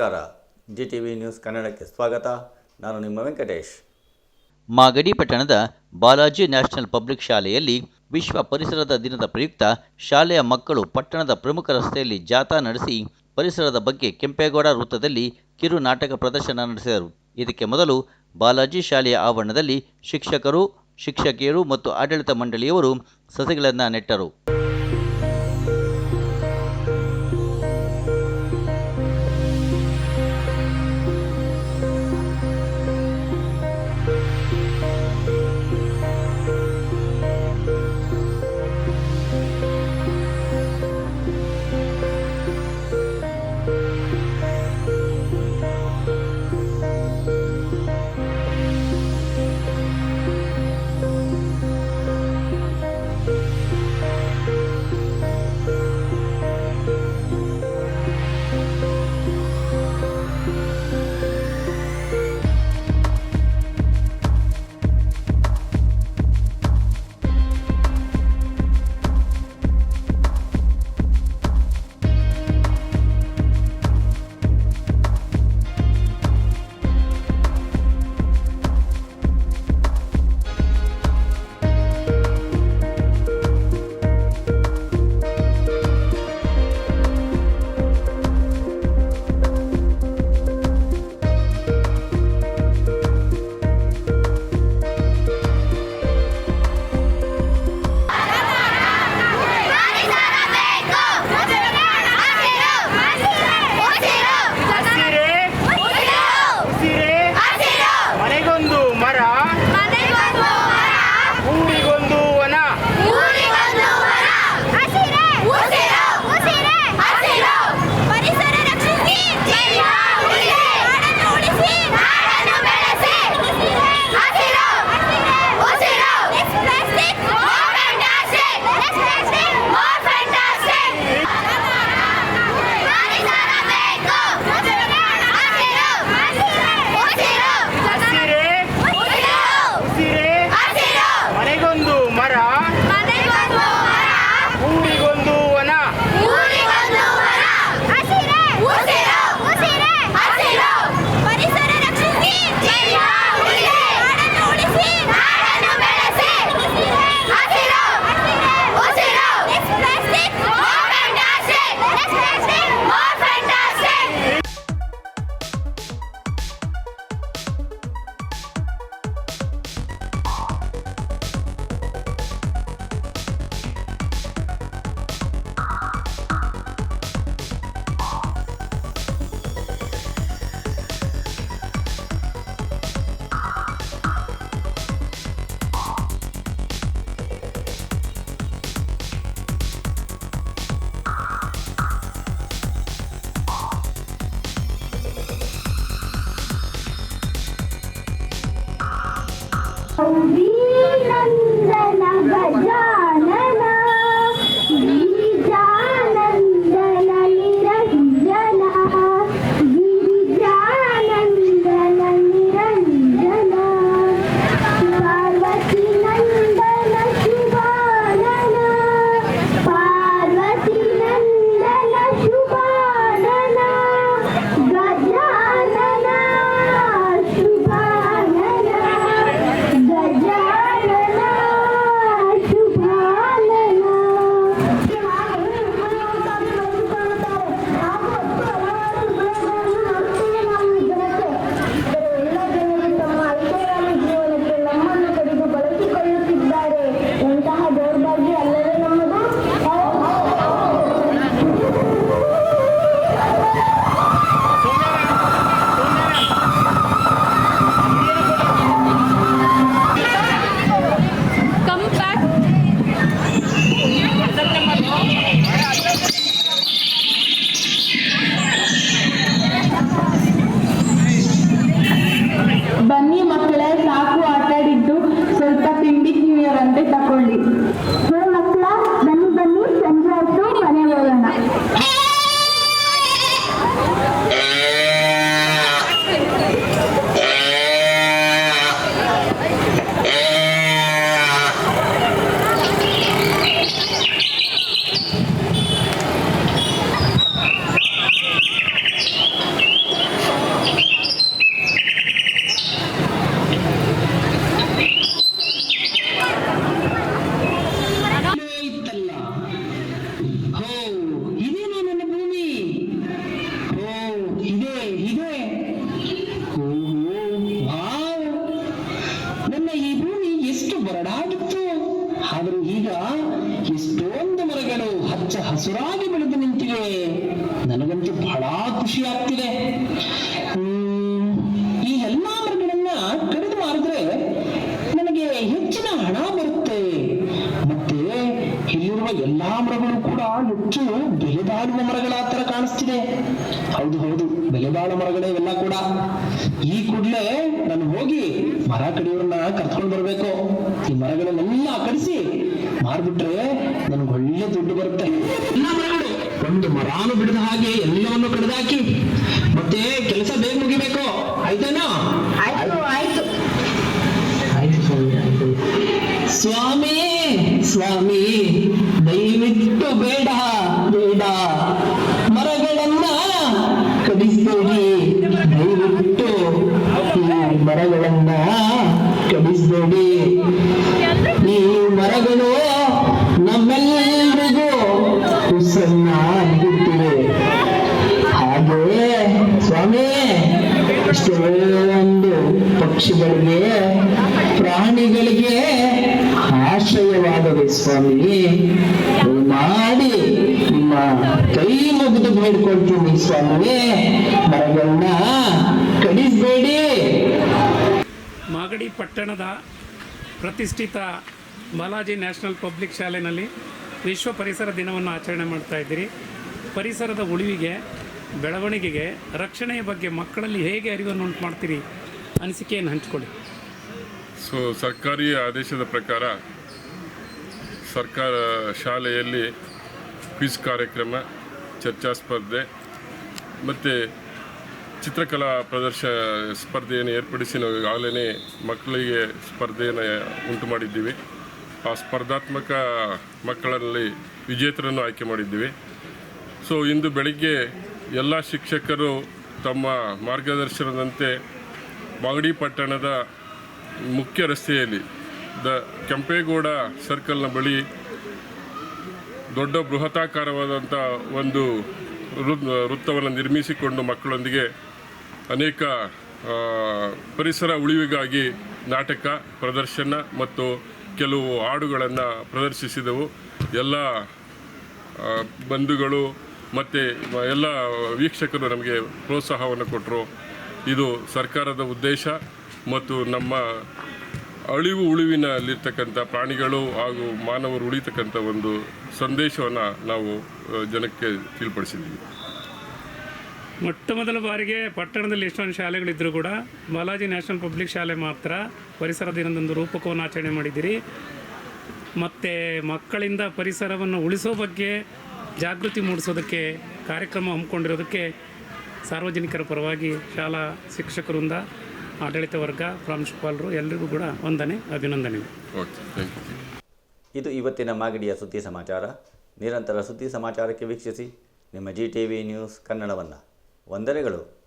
ನಮಸ್ಕಾರ. G T V news ಕನ್ನಡಕ್ಕೆ ಸ್ವಾಗತ. ನಾನು ನಿಮ್ಮ ವೆಂಕಟೇಶ್. ಮಾಗಡಿ ಪಟ್ಟಣದ ಬಾಲಾಜಿ ನ್ಯಾಷನಲ್ ಪಬ್ಲಿಕ್ ಶಾಲೆಯಲ್ಲಿ ವಿಶ್ವ ಪರಿಸರದ ದಿನದ ಪ್ರಯುಕ್ತ ಶಾಲೆಯ ಮಕ್ಕಳು ಪಟ್ಟಣದ ಪ್ರಮುಖ ರಸ್ತೆಯಲ್ಲಿ ಜಾಥಾ ನಡೆಸಿ ಪರಿಸರದ ಬಗ್ಗೆ ಕೆಂಪೇಗೌಡ ವೃತ್ತದಲ್ಲಿ ಕಿರು ನಾಟಕ ಪ್ರದರ್ಶನ ನಡೆಸಿದರು. ಇದಕ್ಕೆ ಮೊದಲು ಬಾಲಾಜಿ ಶಾಲೆಯ ಆವರಣದಲ್ಲಿ ಶಿಕ್ಷಕರು, ಶಿಕ್ಷಕಿಯರು ಮತ್ತು ಆಡಳಿತ ಮಂಡಳಿಯವರು ಸಸಿಗಳನ್ನು ನೆಟ್ಟರು. नंदन गजा ಇದೇ, ಇದೆ. ವಾವ್. ನನ್ನ ಈ ಭೂಮಿ ಎಷ್ಟು ಬರಡಾಗಿತ್ತು. ಆದರೂ ಈಗ ಎಷ್ಟೊಂದು ಮರಗಳು ಹಚ್ಚ ಹಸುರಾಗಿ ಬೆಳೆದು ನಿಂತಿವೆ. ನನಗಂತೂ ಬಹಳ ಖುಷಿ ಆಗ್ತಿದೆ. ಈ ಎಲ್ಲಾ ಮರಗಳನ್ನ ಕಡಿದು ಮಾರಿದ್ರೆ ನನಗೆ ಹೆಚ್ಚಿನ ಹಣ ಬರುತ್ತೆ. ಮತ್ತೆ ಇಲ್ಲಿರುವ ಎಲ್ಲಾ ಮರಗಳು ಕೂಡ ಹೆಚ್ಚು ಬೆಲೆದಾಡುವ ಮರಗಳ ಹತ್ರ ಕಾಣಿಸ್ತಿದೆ. ಹೌದು ಹೌದು. ಬೆಲೆ ಮರಗಳೆ ಇವೆಲ್ಲ ಕೂಡ. ಈ ಕೂಡಲೇ ನಾನು ಹೋಗಿ ಮರ ಕಡಿಯೋರನ್ನ ಕರ್ಕೊಂಡು ಬರ್ಬೇಕು. ಈ ಮರಗಳನ್ನೆಲ್ಲ ಕಡಿಸಿ ಮಾರ್ಬಿಟ್ರೆ ನನ್ಗೆ ಒಳ್ಳೆ ದುಡ್ಡು ಬರುತ್ತೆ. ಎಲ್ಲ ಮರಗಳು ಒಂದು ಮರಾನು ಬಿಡದ ಹಾಗೆ ಎಲ್ಲವನ್ನು ಕಡಿದಾಕಿ ಮತ್ತೆ ಕೆಲಸ ಬೇಗ ಮುಗಿಬೇಕು. ಆಯ್ತೇನೋ? ಆಯ್ತು ಆಯ್ತು. ಆಯ್ತು. ಸ್ವಾಮಿ ಸ್ವಾಮಿ ಸ್ವಾಮಿ ದಯವಿಟ್ಟು ಬೇಡ ಬೇಡ ಮರಗಳನ್ನ ಕಡಿಸ್ಬೇಡಿ ದಯವಿಟ್ಟು ಈ ಮರಗಳನ್ನ ಕಡಿಸ್ಬೇಡಿ ಈ ಮರಗಳು ನಮ್ಮೆಲ್ಲರಿಗೂ ಕುಸನ್ನ ಬಿಟ್ಟಿದೆ ಹಾಗೆಯೇ ಸ್ವಾಮಿ ಎಷ್ಟೊಂದು ಪಕ್ಷಿಗಳಿಗೆ, ಪ್ರಾಣಿಗಳಿಗೆ ಆಶ್ರಯವಾಗವೆ ಸ್ವಾಮಿ. ಮಾಡಿ ನಿಮ್ಮ ಕೈ ಮುಗಿದು ಬೇಡ್ಕೊಳ್ತೀನಿ ಸ್ವಾಮಿ ಮರಗಳನ್ನ ಕಡಿಸ್ಬೇಡಿ. ಮಾಗಡಿ ಪಟ್ಟಣದ ಪ್ರತಿಷ್ಠಿತ ಬಾಲಾಜಿ ನ್ಯಾಷನಲ್ ಪಬ್ಲಿಕ್ ಶಾಲೆಯಲ್ಲಿ ವಿಶ್ವ ಪರಿಸರ ದಿನವನ್ನು ಆಚರಣೆ ಮಾಡ್ತಾ ಇದ್ದೀರಿ. ಪರಿಸರದ ಉಳಿವಿಗೆ, ಬೆಳವಣಿಗೆಗೆ, ರಕ್ಷಣೆಯ ಬಗ್ಗೆ ಮಕ್ಕಳಲ್ಲಿ ಹೇಗೆ ಅರಿವನ್ನು ಉಂಟು ಮಾಡ್ತೀರಿ ಅನಿಸಿಕೆಯನ್ನು ಹಂಚಿಕೊಳ್ಳಿ. ಸೊ, ಸರ್ಕಾರಿ ಆದೇಶದ ಪ್ರಕಾರ ಸರ್ಕಾರ ಶಾಲೆಯಲ್ಲಿ ಕ್ವಿಜ್ ಕಾರ್ಯಕ್ರಮ, ಚರ್ಚಾ ಸ್ಪರ್ಧೆ ಮತ್ತು ಚಿತ್ರಕಲಾ ಪ್ರದರ್ಶ ಸ್ಪರ್ಧೆಯನ್ನು ಏರ್ಪಡಿಸಿ ನಾವು ಈಗಾಗಲೇ ಮಕ್ಕಳಿಗೆ ಸ್ಪರ್ಧೆಯನ್ನು ಉಂಟು ಮಾಡಿದ್ದೀವಿ ಆ ಸ್ಪರ್ಧಾತ್ಮಕ ಮಕ್ಕಳಲ್ಲಿ ವಿಜೇತರನ್ನು ಆಯ್ಕೆ ಮಾಡಿದ್ದೀವಿ. ಸೊ, ಇಂದು ಬೆಳಿಗ್ಗೆ ಎಲ್ಲ ಶಿಕ್ಷಕರು ತಮ್ಮ ಮಾರ್ಗದರ್ಶನದಂತೆ ಮಾಗಡಿ ಪಟ್ಟಣದ ಮುಖ್ಯ ರಸ್ತೆಯಲ್ಲಿ ದ ಕೆಂಪೇಗೌಡ ಸರ್ಕಲ್ನ ಬಳಿ ದೊಡ್ಡ ಬೃಹತಾಕಾರವಾದಂಥ ಒಂದು ವೃತ್ತವನ್ನು ನಿರ್ಮಿಸಿಕೊಂಡು ಮಕ್ಕಳೊಂದಿಗೆ ಅನೇಕ ಪರಿಸರ ಉಳಿವಿಗಾಗಿ ನಾಟಕ, ಪ್ರದರ್ಶನ ಮತ್ತು ಕೆಲವು ಹಾಡುಗಳನ್ನು ಪ್ರದರ್ಶಿಸಿದೆವು. ಎಲ್ಲ ಬಂಧುಗಳು ಮತ್ತು ಎಲ್ಲ ವೀಕ್ಷಕರು ನಮಗೆ ಪ್ರೋತ್ಸಾಹವನ್ನು ಕೊಟ್ಟರು ಇದು ಸರ್ಕಾರದ ಉದ್ದೇಶ ಮತ್ತು ನಮ್ಮ ಅಳಿವು ಉಳಿವಿನಲ್ಲಿರ್ತಕ್ಕಂಥ ಪ್ರಾಣಿಗಳು ಹಾಗೂ ಮಾನವರು ಉಳಿತಕ್ಕಂಥ ಒಂದು ಸಂದೇಶವನ್ನು ನಾವು ಜನಕ್ಕೆ ತಿಳಿಪಡಿಸಿದ್ದೀವಿ. ಮೊಟ್ಟ ಮೊದಲ ಬಾರಿಗೆ ಪಟ್ಟಣದಲ್ಲಿ ಎಷ್ಟೊಂದು ಶಾಲೆಗಳಿದ್ದರೂ ಕೂಡ ಬಾಲಾಜಿ ನ್ಯಾಷನಲ್ ಪಬ್ಲಿಕ್ ಶಾಲೆ ಮಾತ್ರ ಪರಿಸರ ದಿನದಂದು ರೂಪಕವನ್ನು ಆಚರಣೆ ಮಾಡಿದ್ದೀರಿ. ಮತ್ತು ಮಕ್ಕಳಿಂದ ಪರಿಸರವನ್ನು ಉಳಿಸೋ ಬಗ್ಗೆ ಜಾಗೃತಿ ಮೂಡಿಸೋದಕ್ಕೆ ಕಾರ್ಯಕ್ರಮ ಹಮ್ಮಿಕೊಂಡಿರೋದಕ್ಕೆ ಸಾರ್ವಜನಿಕರ ಪರವಾಗಿ ಶಾಲಾ ಶಿಕ್ಷಕರಿಂದ ಆಡಳಿತ ವರ್ಗ ಪ್ರಾಂಶುಪಾಲರು ಎಲ್ಲರಿಗೂ ಕೂಡ ವಂದನೆ ಅಭಿನಂದನೆಗಳು. ಓಕೆ ಥ್ಯಾಂಕ್ ಯು ಇದು ಇವತ್ತಿನ ಮಾಗಡಿಯ ಸುದ್ದಿ ಸಮಾಚಾರ. ನಿರಂತರ ಸುದ್ದಿ ಸಮಾಚಾರಕ್ಕೆ ವೀಕ್ಷಿಸಿ. ನಿಮ್ಮ ಜಿ ಟಿ ವಿ ನ್ಯೂಸ್ ಕನ್ನಡವನ್ನು. ವಂದನೆಗಳು.